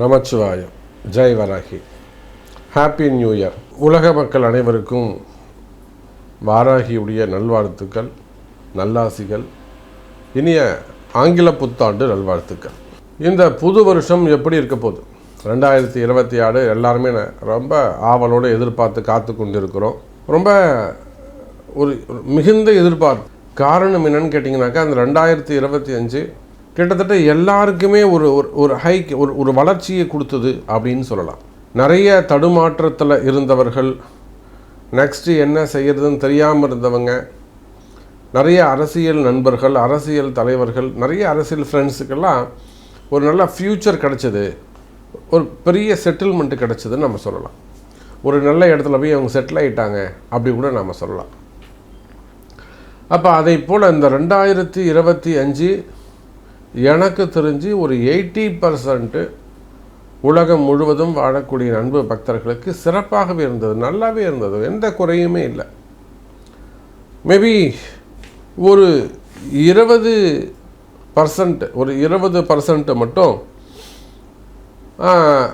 Namachivayam. Jai Varahi. Happy new year உலக மக்கள் அனைவருக்கும் வாராகியுடைய நல்வாழ்த்துக்கள் நல்லாசிகள் இனிய ஆங்கில புத்தாண்டு நல்வாழ்த்துக்கள். இந்த புது வருஷம் எப்படி இருக்க போகுது? ரெண்டாயிரத்தி இருபத்தி ஆறு எல்லாருமே ரொம்ப ஆவலோடு எதிர்பார்த்து காத்து கொண்டிருக்கிறோம். ரொம்ப ஒரு ஒரு மிகுந்த எதிர்பார்ப்பு. காரணம் என்னன்னு கேட்டிங்கனாக்கா அந்த ரெண்டாயிரத்தி இருபத்தி அஞ்சு கிட்டத்தட்ட எல்லாருக்குமே ஒரு ஒரு ஒரு ஹைக் ஒரு ஒரு வளர்ச்சியை கொடுத்தது அப்படின்னு சொல்லலாம். நிறைய தடுமாற்றத்தில் இருந்தவர்கள் நெக்ஸ்ட்டு என்ன செய்யறதுன்னு தெரியாமல் இருந்தவங்க நிறைய அரசியல் நண்பர்கள் அரசியல் தலைவர்கள் நிறைய அரசியல் ஃப்ரெண்ட்ஸுக்கெல்லாம் ஒரு நல்ல ஃப்யூச்சர் கிடச்சிது. ஒரு பெரிய செட்டில்மெண்ட்டு கிடச்சிதுன்னு நம்ம சொல்லலாம். ஒரு நல்ல இடத்துல போய் அவங்க செட்டில் ஆயிட்டாங்க அப்படி கூட நம்ம சொல்லலாம். அப்போ அதை போல் இந்த ரெண்டாயிரத்தி இருபத்தி அஞ்சு எனக்கு தெரிஞ்சு ஒரு எயிட்டி பர்சன்ட்டு உலகம் முழுவதும் வாழக்கூடிய அன்பு பக்தர்களுக்கு சிறப்பாகவே இருந்தது நல்லாவே இருந்தது. எந்த குறையுமே இல்லை. மேபி ஒரு இருபது பர்சன்ட் ஒரு இருபது பர்சன்ட்டு மட்டும்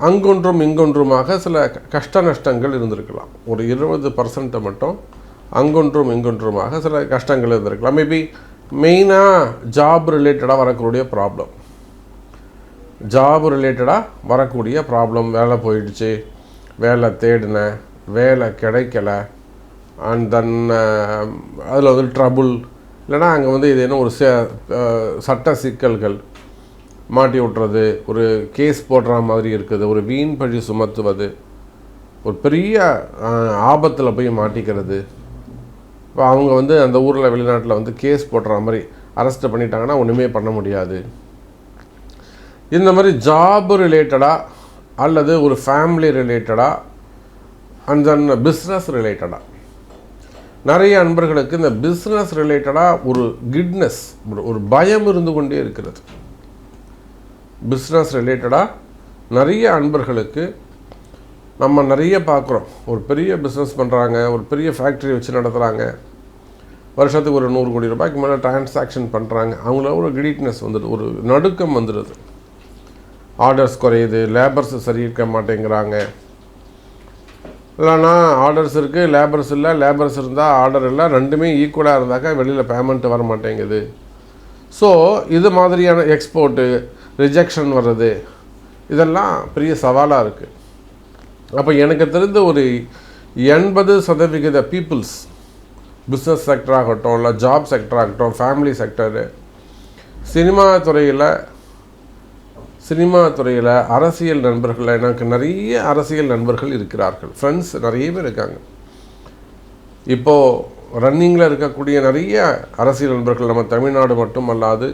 அங்கொன்றும் இங்கொன்றுமாக சில க- கஷ்ட நஷ்டங்கள் இருந்திருக்கலாம். ஒரு இருபது பர்சன்ட்டை மட்டும் அங்கொன்றும் இங்கொன்றுமாக சில கஷ்டங்கள் இருந்திருக்கலாம். மேபி மெயினாக ஜாப் ரிலேட்டடாக வரக்கூடிய ப்ராப்ளம் ஜாப் ரிலேட்டடாக வரக்கூடிய ப்ராப்ளம் வேலை போயிடுச்சு. வேலை தேடினேன் வேலை கிடைக்கல. அண்ட் தென் அதில் வந்து ட்ரபுள் இல்லைன்னா அங்கே வந்து இது என்ன ஒரு ச- சட்ட சிக்கல்கள் மாட்டி விட்டுறது ஒரு கேஸ் போடுற மாதிரி இருக்குது ஒரு வீண் பழி சுமத்துவது ஒரு பெரிய ஆபத்தில் போய் மாட்டிக்கிறது. இப்போ அவங்க வந்து அந்த ஊரில் வெளிநாட்டில் வந்து கேஸ் போடுற மாதிரி அரெஸ்ட் பண்ணிட்டாங்கன்னா ஒன்றுமே பண்ண முடியாது. இந்த மாதிரி ஜாப் ரிலேட்டடாக அல்லது ஒரு ஃபேமிலி ரிலேட்டடாக அண்ட் தென் பிஸ்னஸ் ரிலேட்டடாக நிறைய அன்பர்களுக்கு இந்த பிஸ்னஸ் ரிலேட்டடாக ஒரு கிட்னஸ் ஒரு ஒரு பயம் இருந்து கொண்டே இருக்கிறது. பிஸ்னஸ் ரிலேட்டடாக நிறைய அன்பர்களுக்கு நம்ம நிறைய பார்க்குறோம். ஒரு பெரிய பிஸ்னஸ் பண்ணுறாங்க ஒரு பெரிய ஃபேக்ட்ரி வச்சு நடத்துகிறாங்க வருஷத்துக்கு ஒரு நூறு கோடி ரூபாய்க்கு மேலே டிரான்சாக்ஷன் பண்ணுறாங்க அவங்கள ஒரு கிரீட்னஸ் வந்துடுது ஒரு நடுக்கம் வந்துடுது. ஆர்டர்ஸ் குறையுது லேபர்ஸ் சரி இருக்க மாட்டேங்கிறாங்க. இல்லைன்னா ஆர்டர்ஸ் இருக்குது லேபர்ஸ் இல்லை லேபர்ஸ் இருந்தால் ஆர்டர் இல்லை ரெண்டுமே ஈக்குவலாக இருந்தாக்கா வெளியில் பேமெண்ட் வர மாட்டேங்குது. ஸோ இது மாதிரியான எக்ஸ்போர்ட்டு ரிஜெக்ஷன் வர்றது இதெல்லாம் பெரிய சவாலாக இருக்குது அப்போ எனக்கு தெரிந்த ஒரு எண்பது சதவிகித பீப்புள்ஸ் பிஸ்னஸ் செக்டர் ஆகட்டும் இல்லை ஜாப் செக்டர் ஆகட்டும் ஃபேமிலி செக்டரு சினிமா துறையில் சினிமா துறையில் அரசியல் நண்பர்கள் எனக்கு நிறைய அரசியல் நண்பர்கள் இருக்கிறார்கள். ஃப்ரெண்ட்ஸ் நிறைய பேர் இருக்காங்க. இப்போது ரன்னிங்கில் இருக்கக்கூடிய நிறைய அரசியல் நண்பர்கள் நம்ம தமிழ்நாடு மட்டும் அல்லாது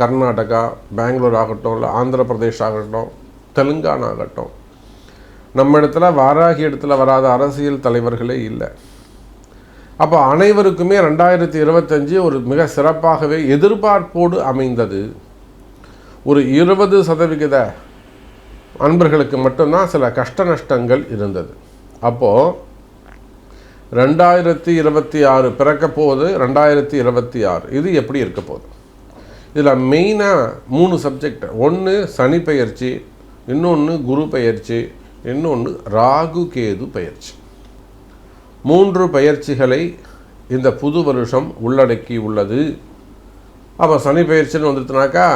கர்நாடகா பெங்களூர் ஆகட்டும் இல்லை ஆந்திர பிரதேஷ் ஆகட்டும் தெலுங்கானா ஆகட்டும் நம்ம இடத்துல வாராகி இடத்துல வராத அரசியல் தலைவர்களே இல்லை. அப்போ அனைவருக்குமே ரெண்டாயிரத்தி இருபத்தஞ்சு ஒரு மிக சிறப்பாகவே எதிர்பார்ப்போடு அமைந்தது. ஒரு இருபது சதவிகித அன்பர்களுக்கு மட்டும்தான் சில கஷ்ட நஷ்டங்கள் இருந்தது. அப்போது ரெண்டாயிரத்தி இருபத்தி ஆறு பிறக்க போகுது ரெண்டாயிரத்தி இருபத்தி ஆறு. இது எப்படி இருக்க போகுது? இதில் மெயினாக மூணு சப்ஜெக்ட் ஒன்று சனி பயிற்சி இன்னொன்று குரு பயிற்சி இன்னொன்று ராகு கேது பயிற்சி. மூன்று பயிற்சிகளை இந்த புது வருஷம் உள்ளடக்கி உள்ளது. அப்போ சனி பயிற்சின்னு வந்துட்டுனாக்கா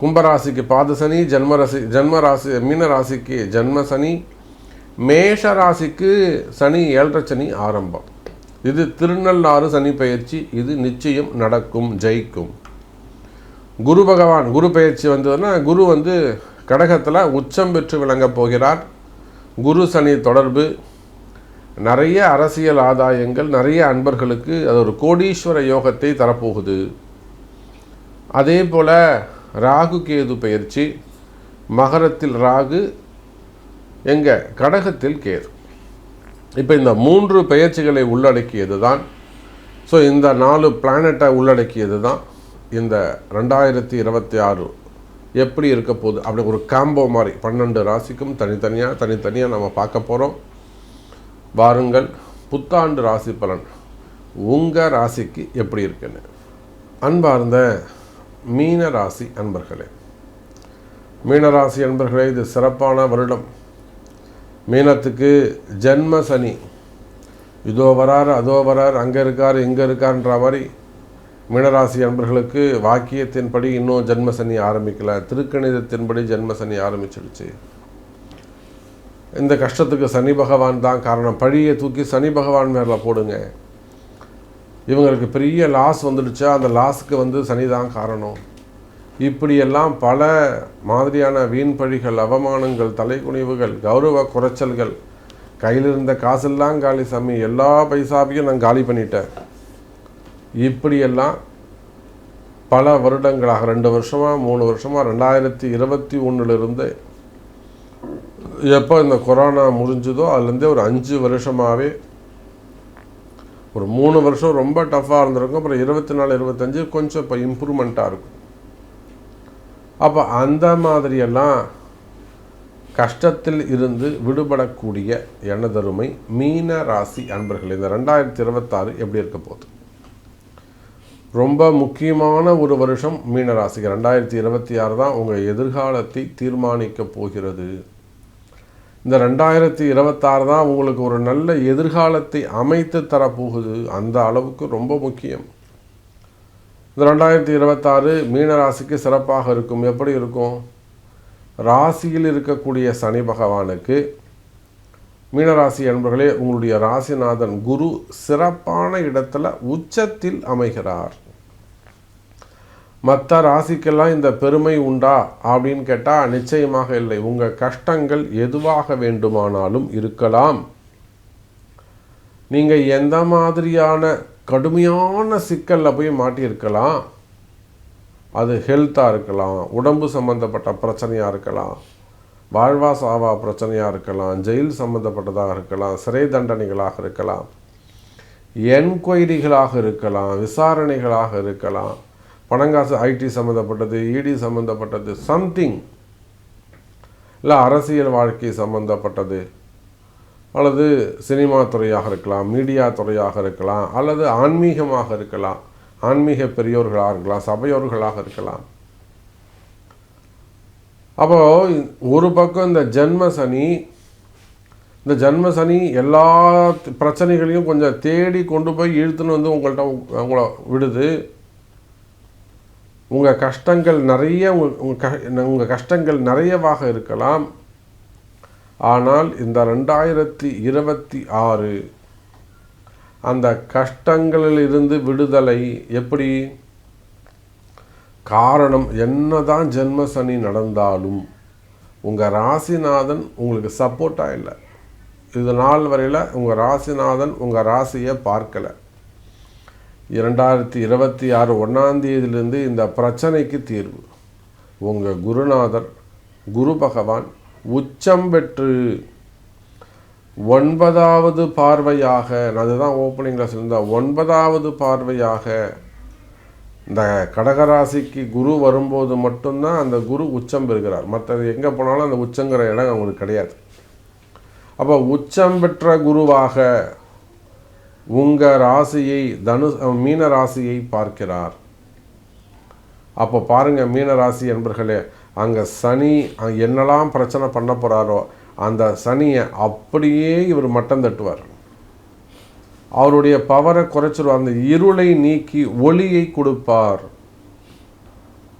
கும்பராசிக்கு பாத சனி ஜென்மராசி ஜன்மராசி மீனராசிக்கு மீன ராசிக்கு ஜென்ம சனி மேஷ ராசிக்கு சனி ஏழரை சனி ஆரம்பம். இது திருநள்ளாறு சனி பயிற்சி இது நிச்சயம் நடக்கும் ஜெயிக்கும். குரு பகவான் குரு பயிற்சி வந்ததுன்னா குரு வந்து கடகத்தில் உச்சம் பெற்று விளங்கப் போகிறார். குரு சனி தொடர்பு நிறைய அரசியல் ஆதாயங்கள் நிறைய அன்பர்களுக்கு அது ஒரு கோடீஸ்வர யோகத்தை தரப்போகுது. அதே போல் ராகு கேது பயிற்சி மகரத்தில் ராகு எங்கே கடகத்தில் கேது. இப்போ இந்த மூன்று பெயர்ச்சிகளை உள்ளடக்கியது தான். ஸோ இந்த நாலு பிளானட்டை உள்ளடக்கியது தான் இந்த ரெண்டாயிரத்தி இருபத்தி ஆறு எப்படி இருக்க போகுது? அப்படி ஒரு காம்போ மாதிரி. பன்னெண்டு ராசிக்கும் தனித்தனியாக தனித்தனியாக நம்ம பார்க்க போகிறோம் வாருங்கள் புத்தாண்டு ராசி பலன். உங்கள் ராசிக்கு எப்படி இருக்குன்னு? அன்பார்ந்த மீன ராசி அன்பர்களே. மீனராசி அன்பர்களே இது சிறப்பான வருடம். மீனத்துக்கு ஜென்ம சனி. இதோ வரார் அதோ வரார் அங்கே இருக்கார் இங்கே இருக்கார்ன்ற மாதிரி மீனராசி அன்பர்களுக்கு வாக்கியத்தின்படி இன்னும் ஜென்ம சனி ஆரம்பிக்கல. திருக்கணிதத்தின்படி ஜென்ம சனி ஆரம்பிச்சிடுச்சு இந்த கஷ்டத்துக்கு சனி பகவான் தான் காரணம். பழியை தூக்கி சனி பகவான் மேலே போடுங்க. இவங்களுக்கு பெரிய லாஸ் வந்துடுச்சா? அந்த லாஸுக்கு வந்து சனி தான் காரணம். இப்படியெல்லாம் பல மாதிரியான வீண் பழிகள் அவமானங்கள் தலைக்குனிவுகள் கௌரவ குறைச்சல்கள் கையில் இருந்த காசெல்லாம் காலி சாமி. எல்லா பைசாவையும் நான் காலி பண்ணிட்டேன். இப்படியெல்லாம் பல வருடங்களாக ரெண்டு வருஷமாக மூணு வருஷமாக ரெண்டாயிரத்தி இருபத்தி ஒன்றுலேருந்து எப்போ இந்த கொரோனா முடிஞ்சதோ அதுலேருந்தே ஒரு அஞ்சு வருஷமாகவே ஒரு மூணு வருஷம் ரொம்ப டஃப்பாக இருந்திருக்கும். அப்புறம் இருபத்தி நாலு இருபத்தஞ்சு கொஞ்சம் இப்போ இம்ப்ரூவ்மெண்ட்டாக இருக்கும். அப்போ அந்த மாதிரியெல்லாம் கஷ்டத்தில் இருந்து விடுபடக்கூடிய எனதருமை மீன ராசி அன்பர்கள் இந்த ரெண்டாயிரத்தி இருபத்தாறு எப்படி இருக்க போகுது? ரொம்ப முக்கியமான ஒரு வருஷம் மீனராசி ரெண்டாயிரத்தி இருபத்தி ஆறு தான் உங்கள் எதிர்காலத்தை தீர்மானிக்க போகிறது. இந்த ரெண்டாயிரத்தி இருபத்தாறு தான் உங்களுக்கு ஒரு நல்ல எதிர்காலத்தை அமைத்து தரப்போகுது. அந்த அளவுக்கு ரொம்ப முக்கியம். இந்த ரெண்டாயிரத்தி இருபத்தாறு மீனராசிக்கு சிறப்பாக இருக்கும். எப்படி இருக்கும்? ராசியில் இருக்கக்கூடிய சனி பகவானுக்கு மீனராசி அன்பர்களே உங்களுடைய ராசிநாதன் குரு சிறப்பான இடத்துல உச்சத்தில் அமைகிறார். மற்ற ராசிக்கெல்லாம் இந்த பெருமை உண்டா அப்படின்னு கேட்டால் நிச்சயமாக இல்லை. உங்கள் கஷ்டங்கள் எதுவாக வேண்டுமானாலும் இருக்கலாம். நீங்கள் எந்த மாதிரியான கடுமையான சிக்கலில் போய் மாட்டியிருக்கலாம். அது ஹெல்த்தாக இருக்கலாம் உடம்பு சம்மந்தப்பட்ட பிரச்சனையாக இருக்கலாம். வாழ்வா சாவா பிரச்சனையாக இருக்கலாம் ஜெயில் சம்மந்தப்பட்டதாக இருக்கலாம் சிறை தண்டனைகளாக இருக்கலாம் என்கொயரிகளாக இருக்கலாம் விசாரணைகளாக இருக்கலாம். பணங்காசு ஐடி சம்மந்தப்பட்டது இடி சம்மந்தப்பட்டது சம்திங் இல்லை அரசியல் வாழ்க்கை சம்மந்தப்பட்டது அல்லது சினிமா துறையாக இருக்கலாம் மீடியா துறையாக இருக்கலாம் அல்லது ஆன்மீகமாக இருக்கலாம் ஆன்மீக பெரியோர்களாக இருக்கலாம் சபையோர்களாக இருக்கலாம். அப்போ ஒரு பக்கம் இந்த ஜென்ம சனி இந்த ஜென்ம சனி எல்லா பிரச்சனைகளையும் கொஞ்சம் தேடி கொண்டு போய் இழுத்துன்னு வந்து உங்கள்கிட்ட உங்களை விடுது. உங்கள் கஷ்டங்கள் நிறைய உங்கள் க உங்கள் கஷ்டங்கள் நிறையவாக இருக்கலாம். ஆனால் இந்த ரெண்டாயிரத்தி இருபத்தி ஆறு அந்த கஷ்டங்களில் இருந்து விடுதலை எப்படி? காரணம் என்னதான் ஜென்ம சனி நடந்தாலும் உங்கள் ராசிநாதன் உங்களுக்கு சப்போர்ட்டாக இல்லை. இது நாள் வரையில் உங்கள் ராசிநாதன் உங்கள் ராசியை பார்க்கலை. இரண்டாயிரத்தி இருபத்தி ஆறு ஒன்றாந்தேதியிலிருந்து இந்த பிரச்சனைக்கு தீர்வு. உங்கள் குருநாதர் குரு பகவான் உச்சம் பெற்று ஒன்பதாவது பார்வையாக நான் அதுதான் ஓப்பனிங்கில் சொல்லியிருந்தேன் ஒன்பதாவது பார்வையாக இந்த கடகராசிக்கு குரு வரும்போது மட்டும்தான் அந்த குரு உச்சம் பெறுகிறார். மற்றது எங்கே போனாலும் அந்த உச்சங்கிற இடம் அவங்களுக்கு கிடையாது. அப்போ உச்சம் பெற்ற குருவாக உங்கள் ராசியை தனு மீன ராசியை பார்க்கிறார். அப்போ பாருங்கள் மீன ராசி என்பர்களே அங்கே சனி என்னெல்லாம் பிரச்சனை பண்ண போகிறாரோ அந்த சனியை அப்படியே இவர் மட்டம் தட்டுவார். அவருடைய பவரை குறைச்சிருவார். அந்த இருளை நீக்கி ஒளியை கொடுப்பார்.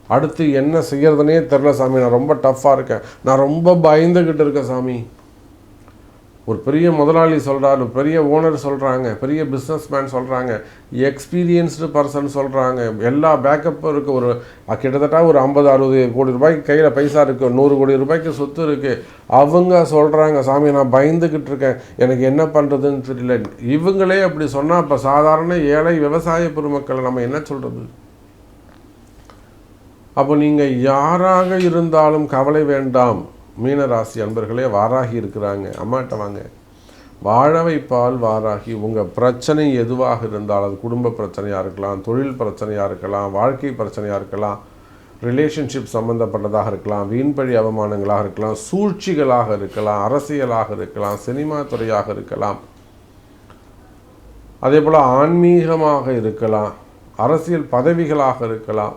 அடுத்து என்ன செய்யறதுனே தெரில சாமி. நான் ரொம்ப டஃப்பாக இருக்கேன். நான் ரொம்ப பயந்துக்கிட்டு இருக்கேன் சாமி. ஒரு பெரிய முதலாளி சொல்கிறார் ஒரு பெரிய ஓனர் சொல்கிறாங்க பெரிய பிஸ்னஸ் மேன் சொல்கிறாங்க எக்ஸ்பீரியன்ஸ்டு பர்சன் சொல்கிறாங்க எல்லா பேக்கப்பும் இருக்குது ஒரு கிட்டத்தட்ட ஒரு ஐம்பது அறுபது கோடி ரூபாய்க்கு கையில் பைசா இருக்குது நூறு கோடி ரூபாய்க்கு சொத்து இருக்குது அவங்க சொல்கிறாங்க சாமி நான் பயந்துக்கிட்டு இருக்கேன். எனக்கு என்ன பண்ணுறதுன்னு தெரியல. இவங்களே அப்படி சொன்னால் இப்போ சாதாரண ஏழை விவசாய பெருமக்களை நம்ம என்ன சொல்கிறது அப்போ நீங்கள் யாராக இருந்தாலும் கவலை வேண்டாம். மீனராசி அன்பர்களே வாராகி இருக்கிறாங்க. அம்மாட்ட வாங்க. வாழ வாராகி. உங்கள் பிரச்சனை எதுவாக இருந்தால் அது குடும்ப பிரச்சனையாக இருக்கலாம் தொழில் பிரச்சனையாக இருக்கலாம் வாழ்க்கை பிரச்சனையாக இருக்கலாம் ரிலேஷன்ஷிப் சம்மந்தப்பட்டதாக இருக்கலாம் வீண்பழி அவமானங்களாக இருக்கலாம் சூழ்ச்சிகளாக இருக்கலாம் அரசியலாக இருக்கலாம் சினிமா துறையாக இருக்கலாம். அதே போல் ஆன்மீகமாக இருக்கலாம் அரசியல் பதவிகளாக இருக்கலாம்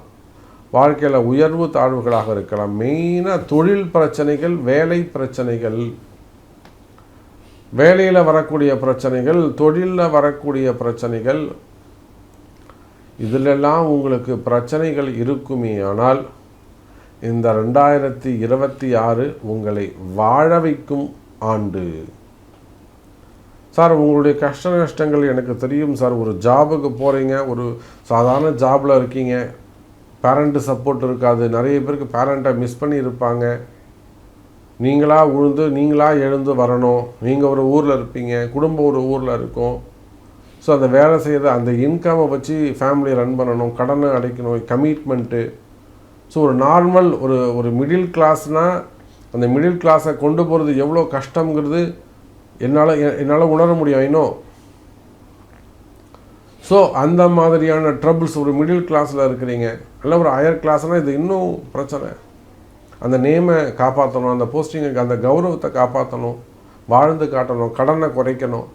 வாழ்க்கையில் உயர்வு தாழ்வுகளாக இருக்கலாம். மெயினாக தொழில் பிரச்சனைகள் வேலை பிரச்சனைகள். வேலையில் வரக்கூடிய பிரச்சனைகள் தொழிலில் வரக்கூடிய பிரச்சனைகள். இதிலெல்லாம் உங்களுக்கு பிரச்சனைகள் இருக்குமே ஆனால் இந்த ரெண்டாயிரத்தி இருபத்தி ஆறு உங்களை வாழ வைக்கும் ஆண்டு. சார் உங்களுடைய கஷ்ட நஷ்டங்கள் எனக்கு தெரியும் சார். ஒரு ஜாபுக்கு போகிறீங்க ஒரு சாதாரண ஜாபில் இருக்கீங்க. பேரண்ட்டு சப்போர்ட் இருக்காது. நிறைய பேருக்கு பேரண்ட்டை மிஸ் பண்ணியிருப்பாங்க. நீங்களாக உழுந்து நீங்களாக எழுந்து வரணும். நீங்கள் ஒரு ஊரில் இருப்பீங்க. குடும்பம் ஒரு ஊரில் இருக்கும். ஸோ அந்த வேலை செய்கிற அந்த இன்கம்மை வச்சு ஃபேமிலியை ரன் பண்ணணும். கடனை அடைக்கணும். கமிட்மெண்ட்டு ஸோ ஒரு நார்மல் ஒரு ஒரு மிடில் கிளாஸ்னால் அந்த மிடில் கிளாஸை கொண்டு போகிறது எவ்வளோ கஷ்டங்கிறது என்னால் என்னால் உணர முடியும். இன்னும் ஸோ அந்த மாதிரியான ட்ரபிள்ஸ் ஒரு மிடில் கிளாஸில் இருக்கிறீங்க. இல்லை ஒரு ஹையர் கிளாஸ்னால் இது இன்னும் பிரச்சனை. அந்த நேமை காப்பாற்றணும் அந்த போஸ்டிங்கை அந்த கௌரவத்தை காப்பாற்றணும் வாழ்ந்து காட்டணும் கடனை குறைக்கணும்.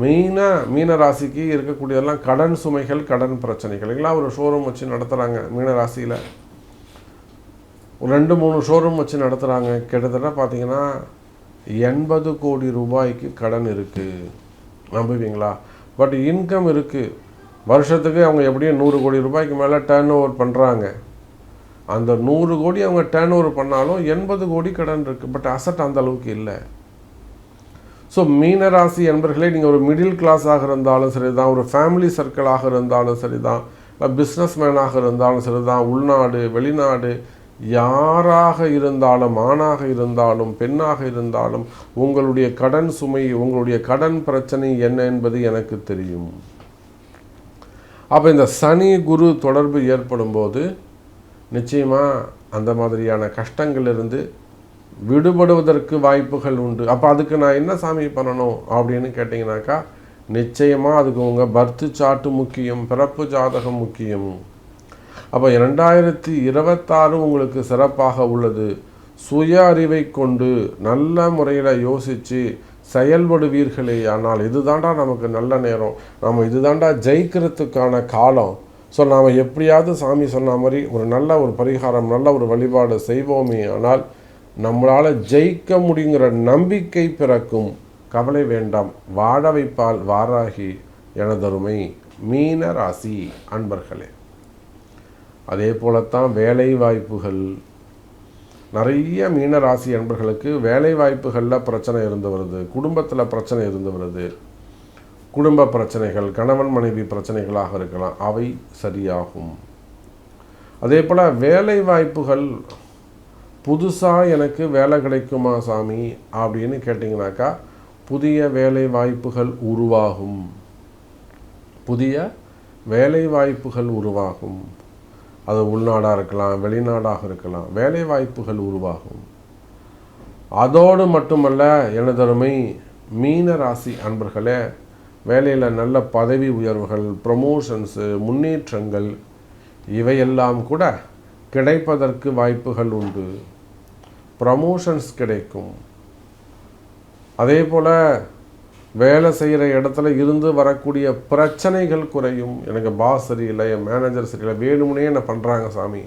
மெயினாக மீன ராசிக்கு இருக்கக்கூடியதெல்லாம் கடன் சுமைகள் கடன் பிரச்சனைகள். எல்லாம் ஒரு ஷோரூம் வச்சு நடத்துகிறாங்க மீன ராசியில். ஒரு ரெண்டு மூணு ஷோரூம் வச்சு நடத்துகிறாங்க கிட்டத்தட்ட பார்த்தீங்கன்னா எண்பது கோடி ரூபாய்க்கு கடன் இருக்குது நம்புவீங்களா? பட் இன்கம் இருக்குது வருஷத்துக்கு அவங்க எப்படியும் நூறு கோடி ரூபாய்க்கு மேலே டேர்ன் ஓவர் பண்ணுறாங்க அந்த நூறு கோடி அவங்க டேர்ன் ஓவர் பண்ணாலும் எண்பது கோடி கடன் இருக்குது பட் அசட் அந்த அளவுக்கு இல்லை. ஸோ மீனராசி என்பர்களே நீங்கள் ஒரு மிடில் கிளாஸாக இருந்தாலும் சரி தான் ஒரு ஃபேமிலி சர்க்கிளாக இருந்தாலும் சரி தான் இல்லை பிஸ்னஸ் மேனாக இருந்தாலும் சரி தான் உள்நாடு வெளிநாடு யாராக இருந்தாலும் ஆணாக இருந்தாலும் பெண்ணாக இருந்தாலும் உங்களுடைய கடன் சுமை உங்களுடைய கடன் பிரச்சனை என்ன என்பது எனக்கு தெரியும். அப்போ இந்த சனி குரு தொடர்பு ஏற்படும் போது நிச்சயமாக அந்த மாதிரியான கஷ்டங்களிலிருந்து விடுபடுவதற்கு வாய்ப்புகள் உண்டு. அப்போ அதுக்கு நான் என்ன சாமி பண்ணணும் அப்படின்னு கேட்டிங்கனாக்கா நிச்சயமாக அதுக்கு உங்கள் பர்த்து சாட்டு முக்கியம் பிறப்பு ஜாதகம் முக்கியம். அப்போ ரெண்டாயிரத்தி இருபத்தாறு உங்களுக்கு சிறப்பாக உள்ளது. சுய அறிவை கொண்டு நல்ல முறையில் யோசித்து செயல்படுவீர்களே ஆனால் இதுதாண்டா நமக்கு நல்ல நேரம். நம்ம இதுதாண்டா ஜெயிக்கிறதுக்கான காலம். ஸோ நாம் எப்படியாவது சாமி சொன்ன மாதிரி ஒரு நல்ல ஒரு பரிகாரம் நல்ல ஒரு வழிபாடு செய்வோமே ஆனால் நம்மளால் ஜெயிக்க முடியுங்கிற நம்பிக்கை பிறக்கும். கவலை வேண்டாம். வாழ வைப்பால் வாராகி எனதருமை மீன ராசி அன்பர்களே. அதே போலத்தான் வேலை வாய்ப்புகள் நிறைய மீன ராசி அன்பர்களுக்கு வேலை வாய்ப்புகளில் பிரச்சனை இருந்து வருது. குடும்பத்தில் பிரச்சனை இருந்து வருது. குடும்ப பிரச்சனைகள் கணவன் மனைவி பிரச்சனைகளாக இருக்கலாம். அவை சரியாகும். அதே போல் வேலை வாய்ப்புகள் புதுசாக எனக்கு வேலை கிடைக்குமா சாமி? அப்படின்னு கேட்டிங்கனாக்கா புதிய வேலை வாய்ப்புகள் உருவாகும். புதிய வேலை வாய்ப்புகள் உருவாகும். அது உள்நாடாக இருக்கலாம் வெளிநாடாக இருக்கலாம். வேலை வாய்ப்புகள் உருவாகும். அதோடு மட்டுமல்ல எனதருமை மீன ராசி அன்பர்களே வேலையில் நல்ல பதவி உயர்வுகள் ப்ரமோஷன்ஸு முன்னேற்றங்கள் இவையெல்லாம் கூட கிடைப்பதற்கு வாய்ப்புகள் உண்டு. ப்ரமோஷன்ஸ் கிடைக்கும். அதே போல் வேலை செய்கிற இடத்துல இருந்து வரக்கூடிய பிரச்சனைகள் குறையும். எனக்கு பாஸ் சரியில்லை என் மேனேஜர் சரியில்லை வேணும்னே என்ன பண்ணுறாங்க சாமி.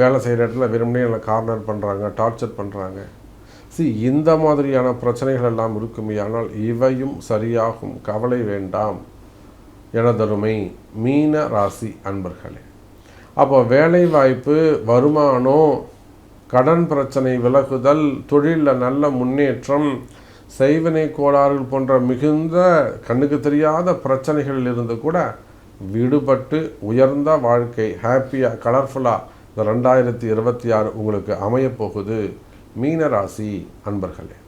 வேலை செய்கிற இடத்துல வெறுமனே என்னை கார்னர் பண்ணுறாங்க டார்ச்சர் பண்ணுறாங்க சி இந்த மாதிரியான பிரச்சனைகள் எல்லாம் இருக்குமே ஆனால் இவையும் சரியாகும். கவலை வேண்டாம். எனதருமை மீன ராசி அன்பர்களே. அப்போ வேலை வாய்ப்பு வருமானம் கடன் பிரச்சனை விலகுதல் தொழிலில் நல்ல முன்னேற்றம் செய்வினை கோளாறுகள் போன்ற மிகுந்த கண்ணுக்கு தெரியாத பிரச்சனைகளில் இருந்து கூட விடுபட்டு உயர்ந்த வாழ்க்கை ஹாப்பியாக கலர்ஃபுல்லாக இந்த ரெண்டாயிரத்தி இருபத்தி ஆறு உங்களுக்கு அமையப்போகுது. மீனராசி அன்பர்களே.